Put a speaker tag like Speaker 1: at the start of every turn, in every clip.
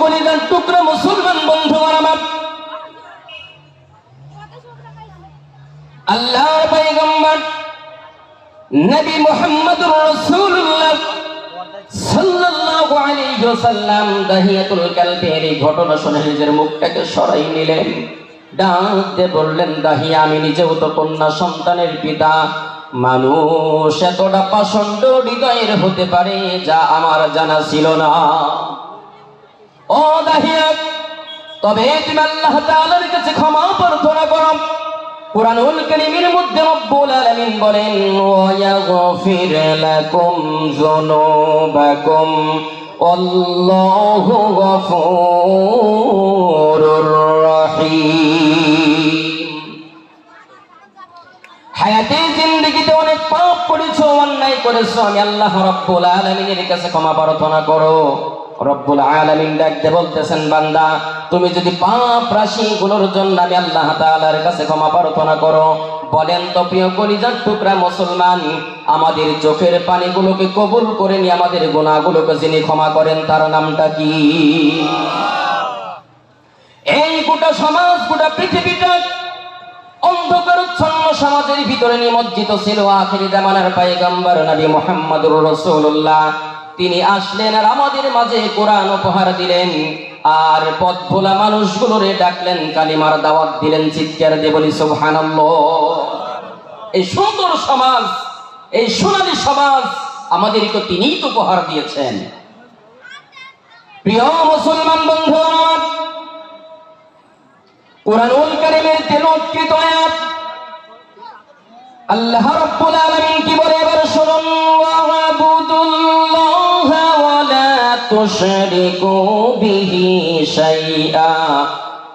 Speaker 1: কলিজার টুকরা মুসলমান বন্ধু আমার। নবী সাল্লাল্লাহু আলাইহি ওয়াসাল্লাম দাহিয়াতুল কালবের এই ঘটনা শুনে নিজের মুখটাকে সরাই নিলেন। ডাক দিয়ে বললেন, দাহিয়া, আমি নিজেও তো কন্যা সন্তানের পিতা। মানুষ এতটা পাষণ্ড হৃদয়ের হতে পারে যা আমার জানা ছিল না। ও দাহিয়া তবে তুমি আল্লাহ তাআলার কাছে ক্ষমা প্রার্থনা করো। কুরআনুল কারীমের মধ্যে রব্বুল আলামিন বলেন, ওয়ায়াগফির লাকুম যুনুবাকুম আল্লাহু গফুরুর রহিম। হায়াতে জিন্দগিতে অনেক পাপ করেছ, অন্যায় করেছ, আমি আল্লাহ রব্বুল আলামিনের কাছে ক্ষমা প্রার্থনা করো। রব্বুল আলামিন ডাকতে বলতেছেন, বান্দা, তুমি যদি পাপ রাশি গুলোর জন্য আমি আল্লাহ তাআলার কাছে ক্ষমা প্রার্থনা করো, বলেন তো প্রিয় কলিজার টুকরা মুসলমান, আমাদের চোখের পানিগুলোকে কবুল করে নিয়ে আমাদের গুনাহগুলোকে যিনি ক্ষমা করেন, তার নামটা কি? এই গোটা সমাজ, গোটা পৃথিবীটা অন্ধকারচ্ছন্ন সমাজের ভিতরে নিমজ্জিত ছিল আখিরি জামানার পায়গাম্বার নবী মুহাম্মদুর রাসূলুল্লাহ। তিনি আসলেন আর আমাদের মাঝে কোরআন উপহার দিলেন। আর পথ ভোলা মানুষগুলোরে ডাকলেন, কালিমার দাওয়াত দিলেন, চিৎকার দিয়ে বলি এই সুন্দর সমাজ, এই সোনালী সমাজ আমাদেরকে তিনিই তো উপহার দিয়েছেন। প্রিয় মুসলমান বন্ধু আমার কোরআনুল কারীমের তেলাওয়াতকৃত আয়াত। আল্লাহ রাব্বুল আলামিন কি বলে? বিহি শাইআ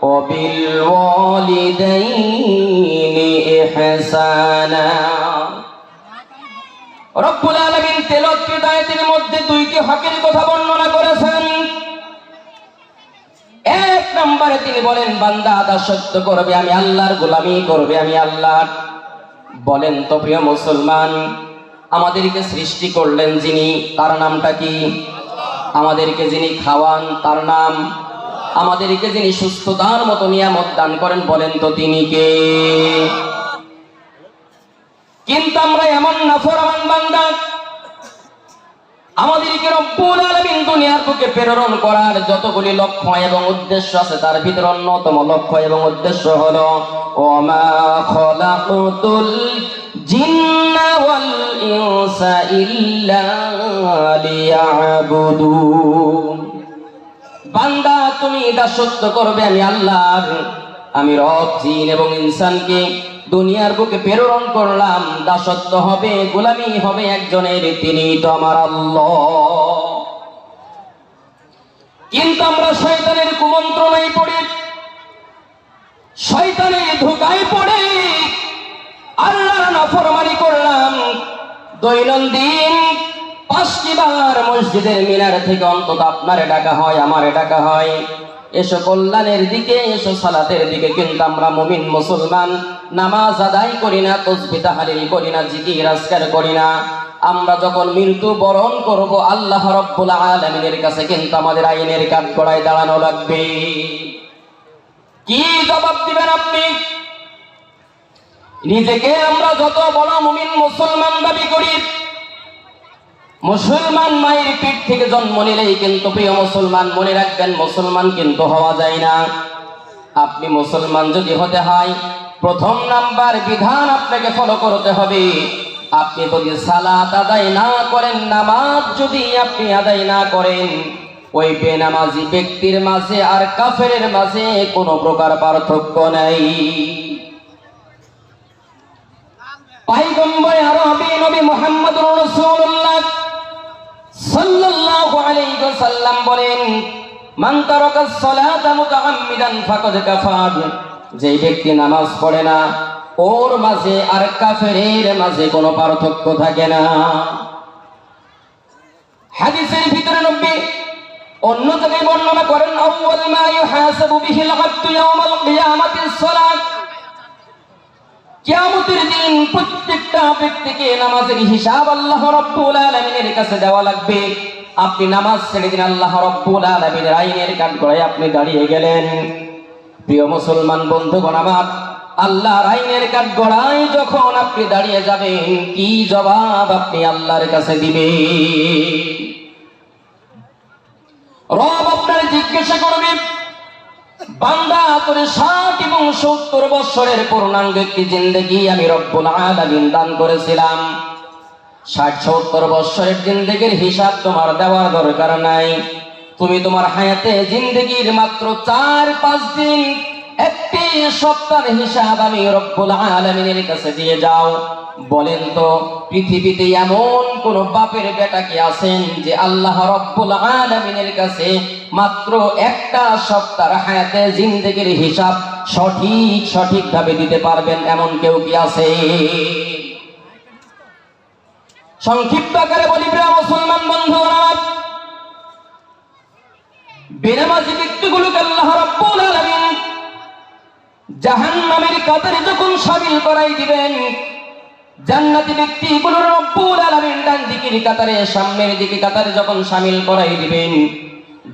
Speaker 1: ওয়াবিল ওয়ালিদাইনি ইহসানা। রব্বুল আলামিন তেলাওয়াতকৃত আয়াতের মধ্যে দুইটি হকের কথা বর্ণনা করেছেন। এক নম্বরে তিনি বলেন, বান্দা দাসত্ব করবে, আমি আল্লাহর গোলামি করবে, আমি আল্লাহ বলেন তো প্রিয় মুসলমান, আমাদেরকে সৃষ্টি করলেন যিনি, তার নামটা কি? আমাদেরকে যিনি খাওয়ান, তার নাম আমাদেরকে যিনি সুস্থতার মতো নিয়ামত দান করেন, বলেন তো তিনি কে? কিন্তু আমরা এমন নাফরমান বান্দা, আমাদেরকে রব্বুল আলামিন দুনিয়ার বুকে প্রেরণ করার যতগুলি লক্ষ্য এবং উদ্দেশ্য আছে, তার ভিতরে অন্যতম লক্ষ্য এবং উদ্দেশ্য হলো ওমা খলাকুতুল বান্দা, তুমি দাসত্ব করবে, আমি আল্লাহর। আমি রব, জিন এবং ইনসানকে দুনিয়ার বুকে প্রেরণ করলাম। দাসত্ব হবে, গোলামি হবে একজনের, তিনি তো আমার আল্লাহ। কিন্তু আমরা শয়তানের কুমন্ত্রণায় পড়ে, শয়তানের ধোকায় পড়ে নাফরমানি করলাম। দৈনন্দিন পাঁচটি বার মসজিদের মিনার থেকে অন্তত আপনারে ডাকা হয়, আমার ডাকা হয়। এসো কল্যাণের দিকে, এসো সালাতের দিকে। কিন্তু আমরা মুমিন মুসলমান, নামাজ আদায় করি না, তসবি তাহালিল করি না, জিকির, আজকার করি না। আমরা যখন মৃত্যু বরণ করব, আল্লাহ রব্বুল আলামিনের কাছে কিন্তু আমাদের আইনের কাঠ গড়ায় দাঁড়ানো লাগবে। কি জবাব দিবেন আপনি? নিজেকে আমরা যত বড় মুমিন মুসলমান দাবি করি, মুসলমান মায়ের পিঠ থেকে জন্ম নিলেই কিন্তু প্রিয় মুসলমান মনে রাখবেন, মুসলমান কিন্তু হওয়া যায় না। আপনি মুসলমান যদি হতে হয়, প্রথম নাম্বার বিধান আপনাকে ফলো করতে হবে। আপনি যদি সালাত আদায় না করেন, নামাজ যদি আপনি আদায় না করেন, ওই বেনামাজি ব্যক্তির মাঝে আর কাফেরের মাঝে কোনো প্রকার পার্থক্য নেই। বলেন কাফার। যেই ব্যক্তি নামাজ পড়ে না, ওর মাঝে আর কাফেরের মাঝে কোনো পার্থক্য থাকে না। হাদিসের ভিতরে নবী অন্য জায়গায় বর্ণনা করেন, আউয়াল মা ইউহাসাবু বিহিল আবদু কিয়ামতের দিন প্রত্যেকটা ব্যক্তিকে নামাজের হিসাব আল্লাহ রাব্বুল আলামিনের কাছে দেওয়া লাগবে। আপনি নামাজ ছেড়ে দিন আল্লাহ রব্বুল আলামিনের আইনের কাঠগড়ায় আপনি দাঁড়িয়ে গেলেন। প্রিয় মুসলমান বন্ধুগণ আমার, আল্লাহর আইনের কাঠগড়ায় যখন আপনি দাঁড়িয়ে যাবেন, কি জবাব আপনি আল্লাহর কাছে দিবেন? রব আপনার জিজ্ঞাসা করবে বান্দা, তোর ষাট এবং সত্তর বৎসরের পূর্ণাঙ্গ একটি জিন্দগি আমি রব্বুল আলামিন দান করেছিলাম। ষাট, সত্তর বৎসরের জিন্দগির হিসাব তোমার দেওয়ার দরকার নাই। তুমি তোমার হায়াতে জিন্দগির মাত্র চার, পাঁচ দিন একটি সপ্তাহের হিসাব আমি রব্বুল আলামিনের কাছে দিয়ে যাও। বলেন তো, পৃথিবীতে এমন কোন বাপের বেটা কি আছেন যে আল্লাহ রব্বুল আলামিনের কাছে মাত্র একটা সপ্তাহ হায়াতে জিন্দগির হিসাব সঠিক, সঠিকভাবে দিতে পারবেন এমন কেউ কি আছে? সংক্ষিপ্ত আকারে বলি, প্রিয় মুসলমান বন্ধু বেনামাজি ব্যক্তিগুলোকে আল্লাহ রাব্বুল আলামিন জাহান্নামের কাতারে যখন শামিল করাই দিবেন জান্নাতি ব্যক্তিগুলোর রব্বুল আলামিন ডান দিকের কাতারে, সামনের দিকে কাতারে যখন শামিল করাই দিবেন,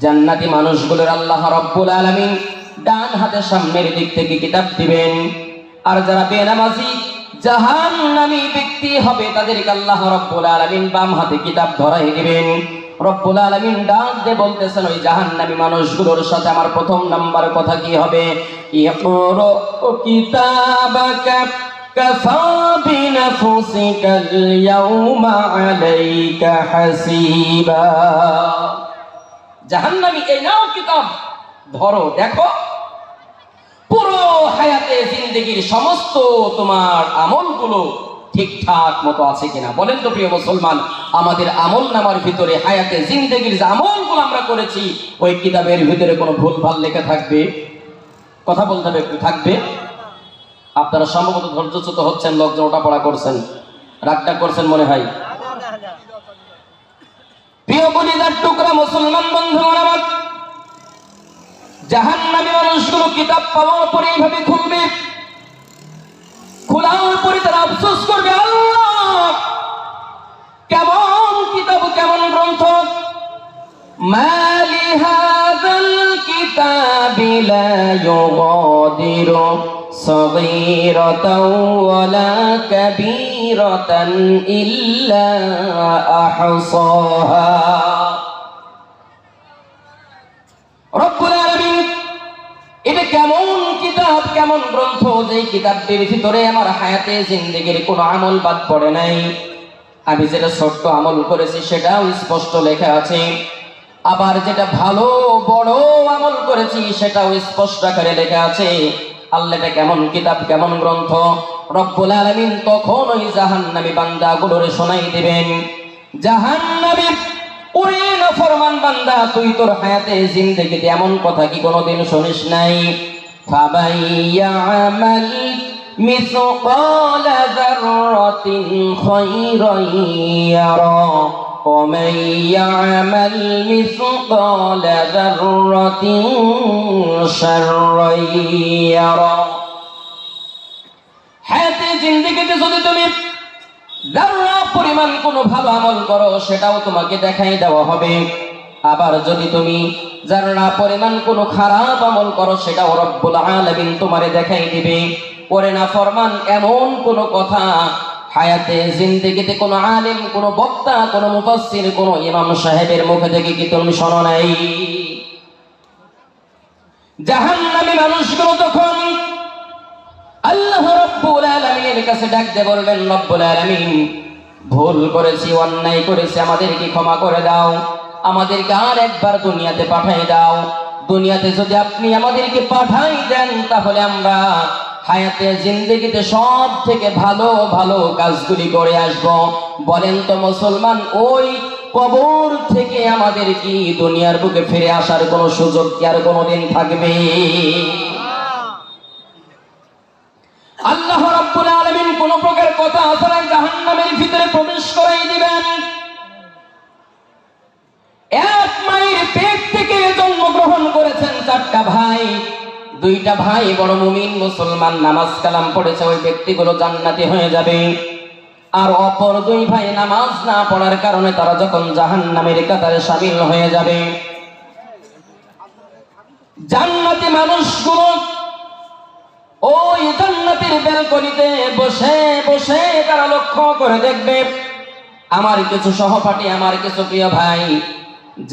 Speaker 1: জান্নাতি মানুষগুলোর আল্লাহ রব্বুল আলামিন ডান হাতে সামনের দিক থেকে কিতাব দিবেন। আর যারা বেনামাজি, জাহান্নামী ব্যক্তি হবে, তাদেরকে আল্লাহ রব্বুল আলামিন বাম হাতে কিতাব ধরাই দিবেন। রব্বুল আলামিন ডাক দিয়ে বলতেছেন, ওই জাহান্নামী মানুষগুলোর সাথে আমার প্রথম নাম্বার কথা কি হবে? ইকরা কিতাবাকা কাফা বিনাফসিকা আল-ইয়াওমা আলাইকা হাসিবা জাহান্নামী, এই নাও কিতাব। ধরো, দেখো। পুরো হায়াতে জিন্দগির সমস্ত তোমার আমলগুলো ঠিকঠাক মতো আছে কিনা? বলেন তো প্রিয় মুসলমান, আমাদের আমল নামার ভিতরে, হায়াতে জিন্দগির যে আমলগুলো আমরা করেছি, ওই কিতাবের ভিতরে কোনো ভুল ভালো লেখা থাকবে? কথা বলতে হবে থাকবে? আপনারা সম্ভবত ধৈর্যচ্যুত হচ্ছেন, লোকজন ওটা পড়া করছেন, রাগটা করছেন মনে হয়। প্রিয় টুকরা মুসলমান বন্ধু আমার জাহান্নামী মানুষগুলো কিতাব পাওয়ার পরে এইভাবে খুলবে। খোলার পরে তারা আফসোস করবে, আল্লাহ! কেমন কিতাব, কেমন গ্রন্থ? মালি হাদাল কিতাব লা ইউগাদিরু। صغيرة ولا كبيرة إلا أحصاها রব্বুল আলামিন এটা কেমন কিতাব কেমন গ্রন্থ যে কিতাবটির ভিতরে আমার হায়াতে জিন্দেগির কোনো আমল বাদ পড়ে নাই আমি যেটা ছোট্ট আমল করেছি সেটাও স্পষ্ট লেখা আছে আবার যেটা ভালো বড় আমল করেছি সেটাও স্পষ্ট আকারে লেখা আছে আল্লাহ কেমন কিতাব, কেমন গ্রন্থ? রব্বুল আলমিন তখন ওই বান্দা বান্দাগুলোরে শোনাই দেবেন। জাহান্নামী, ওরে নফরমান বান্দা, তুই তোর হায়াতে জিন্দেগিতে এমন কথা কি কোনোদিন শুনিস নাই? ফাবাইয়ামাল মিসকাল যাররাতিন খায়রান ইয়ারা। ومن يعمل مثقال ذرة شرا يرى হায়াতে জিন্দেগিতে যদি তুমি যারা পরিমাণ কোনো ভালো আমল করো সেটাও তোমাকে দেখাই দেওয়া হবে আবার যদি তুমি যারা পরিমাণ কোনো খারাপ আমল করো সেটাও রব্বুল আলামিন তোমারে দেখাই দিবে করে না ফরমান এমন কোনো কথা হায়াতে জিন্দেগিতে কোনো আলেম, কোনো বক্তা, কোনো মুফাসসির, কোনো ইমাম সাহেবের মুখে থেকে কি তুমি শোনো নাই? জাহান্নামী মানুষগুলো তখন আল্লাহ রব্বুল আলামিনের কাছে ডাক দিয়ে বলবেন, রব্বুল আলামিন, ভুল করেছি, অন্যায় করেছি, আমাদেরকে ক্ষমা করে দাও। আমাদেরকে আর একবার দুনিয়াতে পাঠাই দাও। দুনিয়াতে যদি আপনি আমাদেরকে পাঠাই দেন, তাহলে আমরা হায়াতে জিন্দগিতে সব থেকে ভালো ভালো কাজগুলি করে আসব। বলেন তো মুসলমান, ওই কবর থেকে আমাদের কি দুনিয়ার বুকে ফিরে আসার কোনো সুযোগ কি আর কোনোদিন থাকবে? আল্লাহ রাব্বুল আলামিন কোন প্রকার কথা ছাড়াই জাহান্নামের ভিতরে প্রবেশ করাই দিবেন। এক মায়ের পেট থেকে জন্মগ্রহণ করেছেন চারটা ভাই। দুইটা ভাই বড় মুমিন মুসলমান, নামাজ কালাম পড়েছে, ওই ব্যক্তিগুলো জান্নাতি হয়ে যাবে। আর অপর দুই ভাই নামাজ না পড়ার কারণে তারা যখন জাহান নামের কাতারে সামিল হয়ে যাবে। জান্নাতি মানুষগুলো ওই জান্নাতের বেলকনিতে বসে বসে তারা লক্ষ্য করে দেখবে, আমার কিছু সহপাঠী, আমার কিছু প্রিয় ভাই,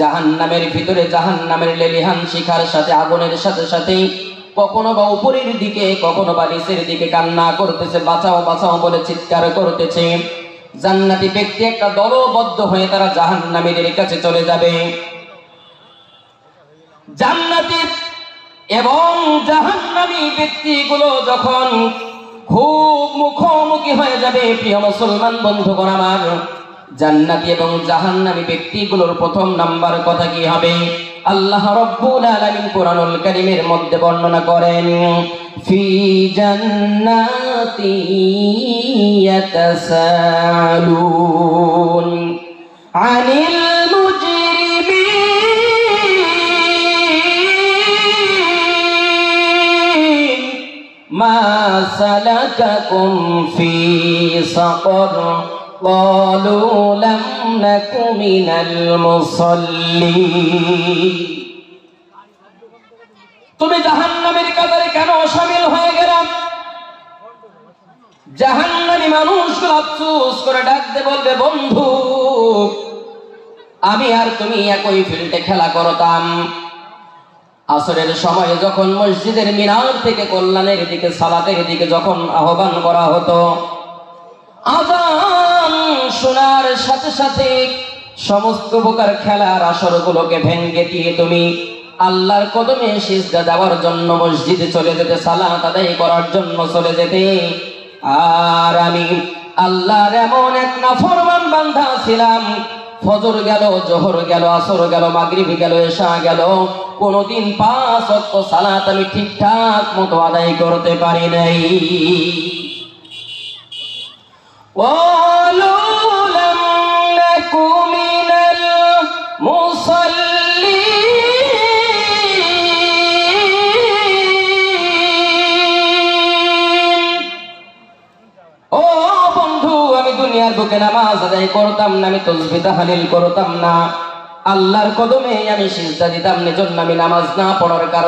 Speaker 1: জাহান্নামের ভিতরে জাহান্নামের লেলিহান শিখার সাথে, আগুনের সাথে সাথে কখনো বা উপরের দিকে, কখনো বা নিচের দিকে কান্না করতেছে, বাঁচাও বাঁচাও বলে চিৎকার করতেছে। জান্নাতি ব্যক্তি একটা দলবদ্ধ হয়ে তারা জাহান্নামীদের কাছে চলে যাবে। জান্নাতি এবং জাহান্নামী ব্যক্তিগুলো যখন খুব মুখোমুখি হয়ে যাবে, প্রিয় মুসলমান বন্ধুগণ আমার, জান্নাতি এবং জাহান্নামী ব্যক্তিগুলোর প্রথম নাম্বার কথা কি হবে? আল্লাহ রব্বুল আলামিন কোরআনুল কারীমের মধ্যে বর্ণনা করেন, ফি জান্নাতি ইয়াতাসালুন আনিল মুজরিমিন। মা সালাকাকুম ফি সাকর। قالوا لم نك من المصلين তুমি জাহান্নামের কাতারে কেন শামিল হয়ে গেলাম জাহান্নামী মানুষগুলো আফসোস করে ডাকতে বলবে বন্ধু আমি আর তুমি একই ফিল্ডে খেলা করতাম আসরের সময় যখন মসজিদের মিনার থেকে কল্যাণের দিকে সালাতের দিকে যখন আহ্বান করা হতো আজান শোনার সাথে সাথে সমস্ত প্রকার খেলার আসরগুলোকে ভেঙ্গে দিয়ে তুমি আল্লাহর কদমে সিজদা দেওয়ার জন্য মসজিদে চলে যেতে, সালাত আদায় করার জন্য চলে যেতে। আর আমি আল্লাহর এমন এক নাফরমান বান্ধা ছিলাম, ফজর গেল, জোহর গেল, আসর গেল, মাগরিবি গেল, এশা গেল, কোনোদিন পাঁচ অক্ট সালাত আমি ঠিকঠাক মতো আদায় করতে পারি নাই। দুনিয়ার বুকে নামাজ করতাম না, আমি করতাম না। আল্লাহর কদমে আমি সিজদা দিতাম না আমি নামাজ না পড়ার কারণে